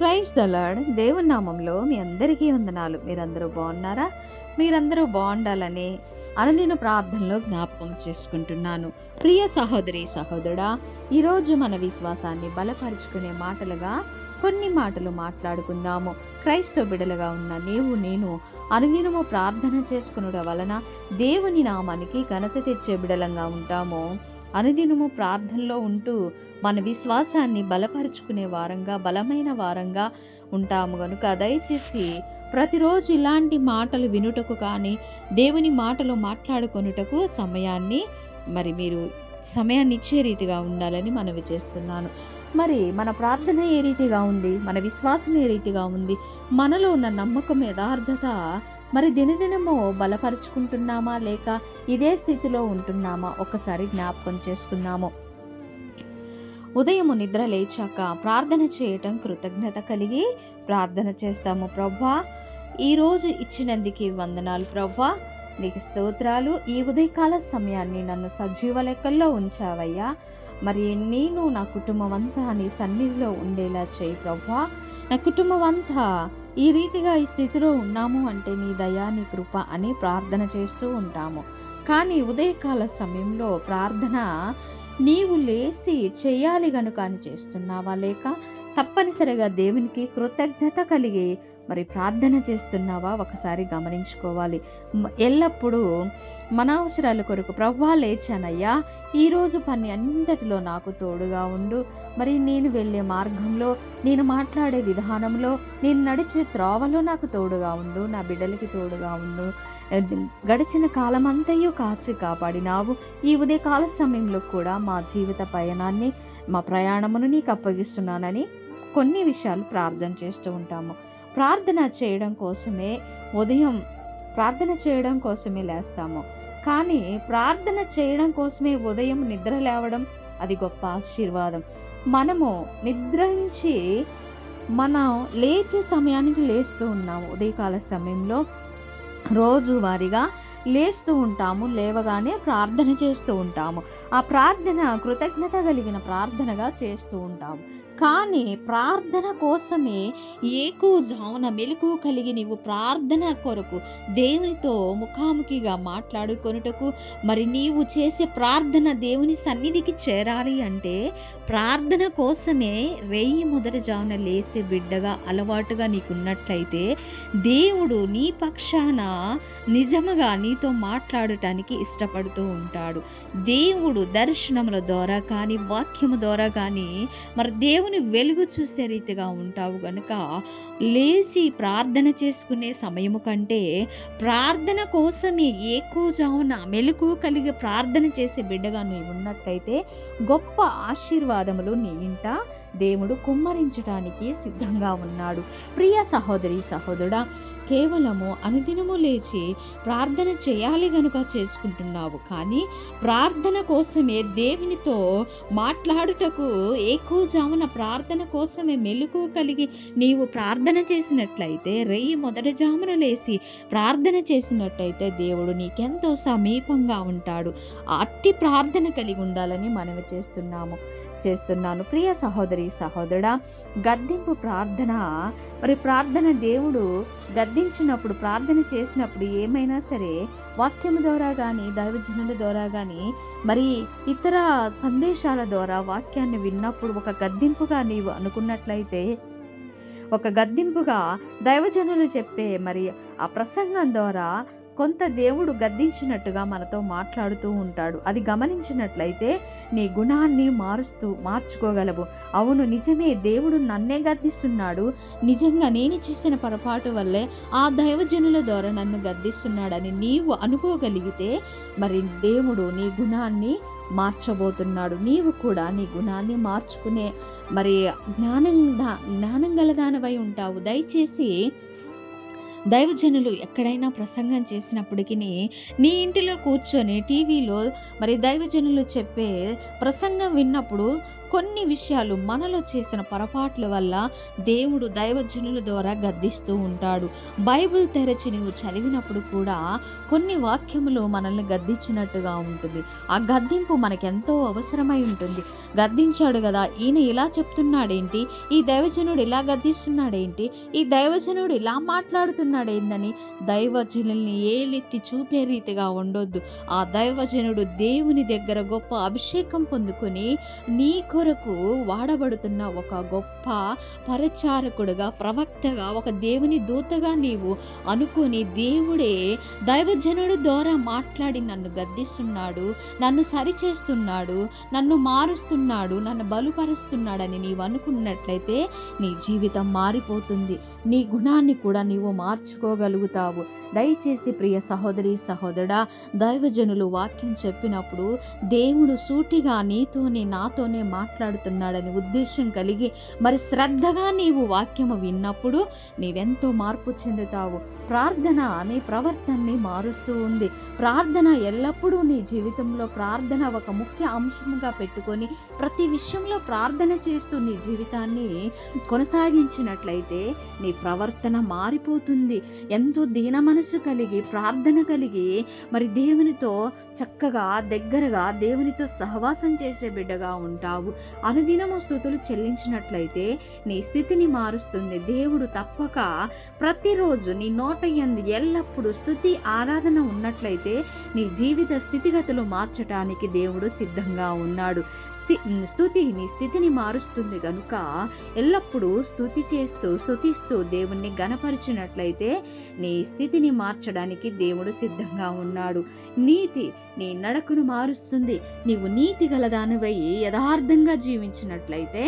Praise the Lord దేవుని నామంలో మీ అందరికీ వందనాలు. మీరందరూ బాగున్నారా? మీరందరూ బాగుండాలని అనుదిన ప్రార్థనలో జ్ఞాపకం చేసుకుంటున్నాను. ప్రియ సహోదరి సహోదరుడా ఈరోజు మన విశ్వాసాన్ని బలపరుచుకునే మాటలుగా కొన్ని మాటలు మాట్లాడుకుందాము. క్రైస్తవ బిడలుగా ఉన్న నీవు నేను అనుదినము ప్రార్థన చేసుకునుట వలన దేవుని నామానికి ఘనత తెచ్చే బిడలంగా ఉంటాము. అనుదినము ప్రార్థనలో ఉంటూ మన విశ్వాసాన్ని బలపరుచుకునే వారంగా బలమైన వారంగా ఉంటాము కనుక దయచేసి ప్రతిరోజు ఇలాంటి మాటలు వినుటకు కానీ దేవుని మాటలు మాట్లాడుకొనుటకు సమయాన్ని మరి మీరు సమయాన్ని ఇచ్చే రీతిగా ఉండాలని మనవి చేస్తున్నాను. మరి మన ప్రార్థన ఏ రీతిగా ఉంది? మన విశ్వాసం ఏ రీతిగా ఉంది? మనలో ఉన్న నమ్మకం యథార్థత మరి దినదినము బలపరుచుకుంటున్నామా లేక ఇదే స్థితిలో ఉంటున్నామా? ఒకసారి జ్ఞాపకం చేసుకుందాము. ఉదయము నిద్ర లేచాక ప్రార్థన చేయటం కృతజ్ఞత కలిగి ప్రార్థన చేస్తాము ప్రభా ఈరోజు ఇచ్చినందుకు వందనాలు ప్రభా నీకు స్తోత్రాలు. ఈ ఉదయకాల సమయాన్ని నన్ను సజీవ లెక్కల్లో ఉంచావయ్యా. మరి నేను నా కుటుంబం అంతా నీ సన్నిధిలో ఉండేలా చేయి ప్రభా నా కుటుంబం అంతా ఈ రీతిగా ఈ స్థితిలో ఉన్నాము అంటే నీ దయా నీ కృప అని ప్రార్థన చేస్తూ ఉంటాము. కానీ ఉదయకాల సమయంలో ప్రార్థన నీవు లేచి చేయాలి గనుక అని చేస్తున్నావా లేక తప్పనిసరిగా దేవునికి కృతజ్ఞత కలిగి మరి ప్రార్థన చేస్తున్నావా? ఒకసారి గమనించుకోవాలి. ఎల్లప్పుడూ మన అవసరాల కొరకు ప్రవ్వా లేచానయ్యా. ఈరోజు పని అంతటిలో నాకు తోడుగా ఉండు. మరి నేను వెళ్ళే మార్గంలో నేను మాట్లాడే విధానంలో నేను నడిచే త్రోవలో నాకు తోడుగా ఉండు. నా బిడ్డలకి తోడుగా ఉండు. గడిచిన కాలమంతయు కాచి కాపాడినావు. ఈ ఉదయకాల సమయంలో కూడా మా జీవిత పయనాన్ని మా ప్రయాణమును నీకు అప్పగిస్తున్నానని కొన్ని విషయాలు ప్రార్థన చేస్తూ ఉంటాము. ప్రార్థన చేయడం కోసమే ఉదయం ప్రార్థన చేయడం కోసమే లేస్తాము. కానీ ప్రార్థన చేయడం కోసమే ఉదయం నిద్ర లేవడం అది గొప్ప ఆశీర్వాదం. మనము నిద్రించి మనం లేచే సమయానికి లేస్తూ ఉన్నాము. ఉదయకాల సమయంలో రోజువారీగా లేస్తూ ఉంటాము లేవగానే ప్రార్థన చేస్తూ ఉంటాము. ఆ ప్రార్థన కృతజ్ఞత కలిగిన ప్రార్థనగా చేస్తూ ఉంటాము. కానీ ప్రార్థన కోసమే ఏకు జావున మెలకు కలిగి నీవు ప్రార్థన కొరకు దేవునితో ముఖాముఖిగా మాట్లాడుకొనుటకు మరి నీవు చేసే ప్రార్థన దేవుని సన్నిధికి చేరాలి అంటే ప్రార్థన కోసమే రేయి మొదటి జావున లేసే బిడ్డగా అలవాటుగా నీకున్నట్లయితే దేవుడు నీ పక్షాన నిజముగా నీతో మాట్లాడటానికి ఇష్టపడుతూ ఉంటాడు. దేవుడు దర్శనముల ద్వారా కానీ వాక్యము ద్వారా కానీ మరి దేవుని వెలుగు చూసే రీతిగా ఉంటావు గనుక లేచి ప్రార్థన చేసుకునే సమయము కంటే ప్రార్థన కోసమే జామున మెలకు కలిగి ప్రార్థన చేసే బిడ్డగా నీవు ఉన్నట్లయితే గొప్ప ఆశీర్వాదములు నీ ఇంట దేవుడు కుమ్మరించడానికి సిద్ధంగా ఉన్నాడు. ప్రియ సహోదరి సహోదరుడా కేవలము అనుదినము లేచి ప్రార్థన చేయాలి గనుక చేసుకుంటున్నావు. కానీ ప్రార్థన కోసమే దేవునితో మాట్లాడుటకు ఎక్కువ జామున ప్రార్థన కోసమే మెలకు కలిగి నీవు ప్రార్థన చేసినట్లయితే రెయ్యి మొదటి జామున లేచి ప్రార్థన చేసినట్లయితే దేవుడు నీకెంతో సమీపంగా ఉంటాడు. అట్టి ప్రార్థన కలిగి ఉండాలని మనవి చేస్తున్నాము. చేస్తున్నాను. ప్రియ సహోదరి సహోదరుడా గద్దింపు ప్రార్థన. మరి ప్రార్థన దేవుడు గద్దించినప్పుడు ప్రార్థన చేసినప్పుడు ఏమైనా సరే వాక్యము ద్వారా కానీ దైవజనుల ద్వారా కానీ మరి ఇతర సందేశాల ద్వారా వాక్యాన్ని విన్నప్పుడు ఒక గద్దింపుగా నీవు అనుకున్నట్లయితే ఒక గద్దింపుగా దైవజనులు చెప్పే మరి ఆ ప్రసంగం ద్వారా కొంత దేవుడు గద్దించినట్టుగా మనతో మాట్లాడుతూ ఉంటాడు. అది గమనించినట్లయితే నీ గుణాన్ని మారుస్తూ మార్చుకోగలవు. అవును నిజమే దేవుడు నన్నే గద్దిస్తున్నాడు. నిజంగా నేను చేసిన పొరపాటు వల్లే ఆ దైవజనుల ద్వారా నన్ను గద్దిస్తున్నాడని నీవు అనుకోగలిగితే మరి దేవుడు నీ గుణాన్ని మార్చబోతున్నాడు. నీవు కూడా నీ గుణాన్ని మార్చుకునే మరి జ్ఞానం జ్ఞానం గలదానవై ఉంటావు. దయచేసి దైవజనులు ఎక్కడైనా ప్రసంగం చేసినప్పటికీ నీ ఇంటిలో కూర్చొని టీవీలో మరి దైవజనులు చెప్పే ప్రసంగం విన్నప్పుడు కొన్ని విషయాలు మనలో చేసిన పొరపాట్ల వల్ల దేవుడు దైవజనుల ద్వారా గద్దిస్తూ ఉంటాడు. బైబిల్ తెరచి నువ్వు చదివినప్పుడు కూడా కొన్ని వాక్యములు మనల్ని గద్దించినట్టుగా ఉంటుంది. ఆ గద్దింపు మనకెంతో అవసరమై ఉంటుంది. గద్దించాడు కదా ఈయన ఇలా చెప్తున్నాడేంటి? ఈ దైవజనుడు ఇలా గద్దిస్తున్నాడేంటి? ఈ దైవజనుడు ఇలా మాట్లాడుతున్నాడేందని? దైవజనుల్ని ఏలెత్తి చూపే రీతిగా ఉండొద్దు. ఆ దైవజనుడు దేవుని దగ్గర గొప్ప అభిషేకం పొందుకొని నీకు కొరకు వాడబడుతున్న ఒక గొప్ప పరిచారకుడుగా ప్రవక్తగా ఒక దేవుని దూతగా నీవు అనుకొని దేవుడే దైవజనుడు ద్వారా మాట్లాడి నన్ను గద్దిస్తున్నాడు నన్ను సరిచేస్తున్నాడు నన్ను మారుస్తున్నాడు నన్ను బలుపరుస్తున్నాడని నీవు అనుకున్నట్లయితే నీ జీవితం మారిపోతుంది. నీ గుణాన్ని కూడా నీవు మార్చుకోగలుగుతావు. దయచేసి ప్రియ సహోదరి సహోదరా దైవజనులు వాక్యం చెప్పినప్పుడు దేవుడు సూటిగా నీతోనే నాతోనే మాట్లాడుతున్నాడని ఉద్దేశం కలిగి మరి శ్రద్ధగా నీవు వాక్యము విన్నప్పుడు నీవెంతో మార్పు చెందుతావు. ప్రార్థన నీ ప్రవర్తనని మారుస్తూ ఉంది. ప్రార్థన ఎల్లప్పుడూ నీ జీవితంలో ప్రార్థన ఒక ముఖ్య అంశంగా పెట్టుకొని ప్రతి విషయంలో ప్రార్థన చేస్తూ నీ జీవితాన్ని కొనసాగించినట్లయితే నీ ప్రవర్తన మారిపోతుంది. ఎంతో దీన మనసు కలిగి ప్రార్థన కలిగి మరి దేవునితో చక్కగా దగ్గరగా దేవునితో సహవాసం చేసే బిడ్డగా ఉంటావు. అనుదినము స్థుతులు చెల్లించినట్లయితే నీ స్థితిని మారుస్తుంది. దేవుడు తప్పక ప్రతిరోజు నీ నోట ఎందు ఎల్లప్పుడూ స్థుతి ఆరాధన ఉన్నట్లయితే నీ జీవిత స్థితిగతులు మార్చటానికి దేవుడు సిద్ధంగా ఉన్నాడు. స్థుతి నీ స్థితిని మారుస్తుంది కనుక ఎల్లప్పుడూ స్థుతి చేస్తూ స్థుతిస్తూ దేవుణ్ణి గనపరిచినట్లయితే నీ స్థితిని మార్చడానికి దేవుడు సిద్ధంగా ఉన్నాడు. నీతి నీ నడకను మారుస్తుంది. నీవు నీతి గలదానివై యథార్థంగా జీవించినట్లయితే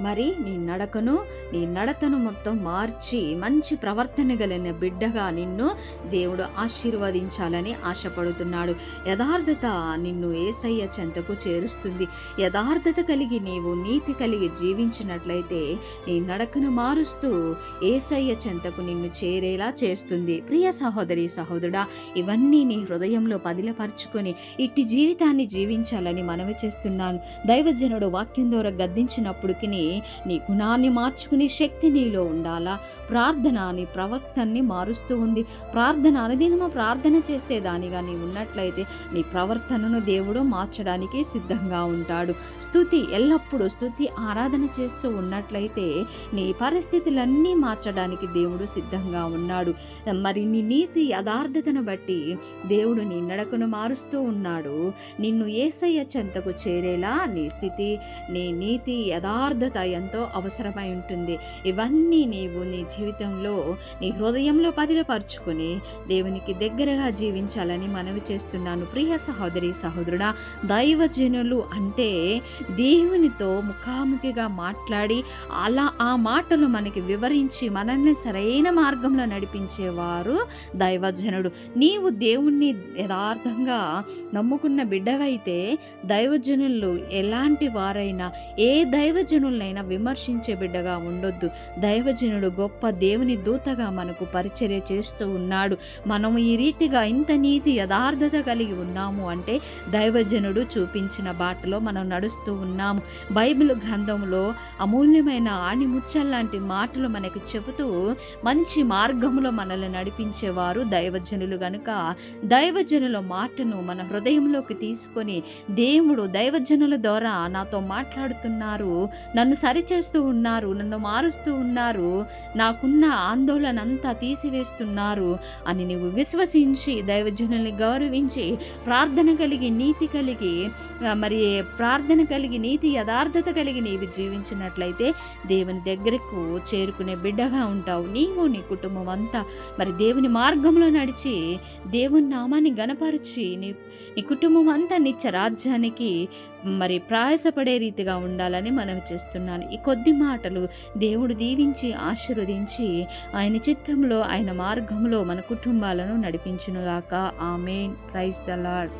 మరి నీ నడకను నీ నడతను మొత్తం మార్చి మంచి ప్రవర్తన కలిగిన బిడ్డగా నిన్ను దేవుడు ఆశీర్వదించాలని ఆశపడుతున్నాడు. యథార్థత నిన్ను ఏసయ్య చెంతకు చేరుస్తుంది. యథార్థత కలిగి నీవు నీతి కలిగి జీవించినట్లయితే నీ నడకను మారుస్తూ ఏసయ్య చెంతకు నిన్ను చేరేలా చేస్తుంది. ప్రియ సహోదరి సహోదరుడా ఇవన్నీ నీ హృదయంలో పదిలపరుచుకొని ఇట్టి జీవితాన్ని జీవించాలని మనవి చేస్తున్నాను. దైవజనుడు వాక్యం ద్వారా గద్దించినప్పటికీ నీ గుణాన్ని మార్చుకునే శక్తి నీలో ఉండాలా? ప్రార్థన నీ ప్రవర్తనని మారుస్తూ ఉంది ప్రార్థన అనుదినమ ప్రార్థన చేసేదానిగా నీ ఉన్నట్లయితే నీ ప్రవర్తనను దేవుడు మార్చడానికి సిద్ధంగా ఉంటాడు. స్థుతి ఎల్లప్పుడూ స్థుతి ఆరాధన చేస్తూ ఉన్నట్లయితే నీ పరిస్థితులన్నీ మార్చడానికి దేవుడు సిద్ధంగా ఉన్నాడు. మరి నీ నీతి యథార్థతను బట్టి దేవుడు నీ నడకను మారుస్తూ ఉన్నాడు. నిన్ను ఏసయ్య చెంతకు చేరేలా నీ స్థితి నీ నీతి యథార్థత ఎంతో అవసరమై ఉంటుంది. ఇవన్నీ నీవు నీ జీవితంలో నీ హృదయంలో పదిలపరుచుకొని దేవునికి దగ్గరగా జీవించాలని మనవి చేస్తున్నాను. ప్రియ సహోదరి సహోదరుడా దైవజనులు అంటే దేవునితో ముఖాముఖిగా మాట్లాడి అలా ఆ మాటలు మనకి వివరించి మనల్ని సరైన మార్గంలో నడిపించేవారు దైవజనుడు. నీవు దేవుణ్ణి యథార్థంగా నమ్ముకున్న బిడ్డవైతే దైవజనులు ఎలాంటి వారైనా ఏ దైవజనులైనా విమర్శించే బిడ్డగా ఉండొద్దు. దైవజనుడు గొప్ప దేవుని దూతగా మనకు పరిచర్య చేస్తూ ఉన్నాడు. మనము ఈ రీతిగా ఇంత నీతి యథార్థత కలిగి ఉన్నాము అంటే దైవజనుడు చూపించిన బాటలో మనం నడుస్తూ ఉన్నాము. బైబిల్ గ్రంథంలో అమూల్యమైన ఆణిముచ్చల్లాంటి మాటలు మనకు చెబుతూ మంచి మార్గంలో మనల్ని నడిపించేవారు దైవజనులు గనుక. దైవజనుల మాటను మన హృదయంలోకి తీసుకొని దేవుడు దైవజనుల ద్వారా నాతో మాట్లాడుతున్నారు. నన్ను సరిచేస్తూ ఉన్నారు నన్ను మారుస్తూ ఉన్నారు నాకున్న ఆందోళన అంతా తీసివేస్తున్నారు అని నీవు విశ్వసించి దైవజనుల్ని గౌరవించి ప్రార్థన కలిగి నీతి కలిగి మరి ప్రార్థన కలిగి నీతి యథార్థత కలిగి నీవు జీవించినట్లయితే దేవుని దగ్గరకు చేరుకునే బిడ్డగా ఉంటావు. నీవు నీ కుటుంబం అంతా మరి దేవుని మార్గంలో నడిచి దేవుని నామాన్ని గనపరిచి నీ నీ కుటుంబం అంతా నిత్య రాజ్యానికి మరి ప్రయాసపడే రీతిగా ఉండాలని మనవి చేస్తున్నాను. ఈ కొద్ది మాటలు దేవుడు దీవించి ఆశీర్వదించి ఆయన చిత్తంలో ఆయన మార్గంలో మన కుటుంబాలను నడిపించునుగాక. ఆమె ప్రైజ్ ద లాడ్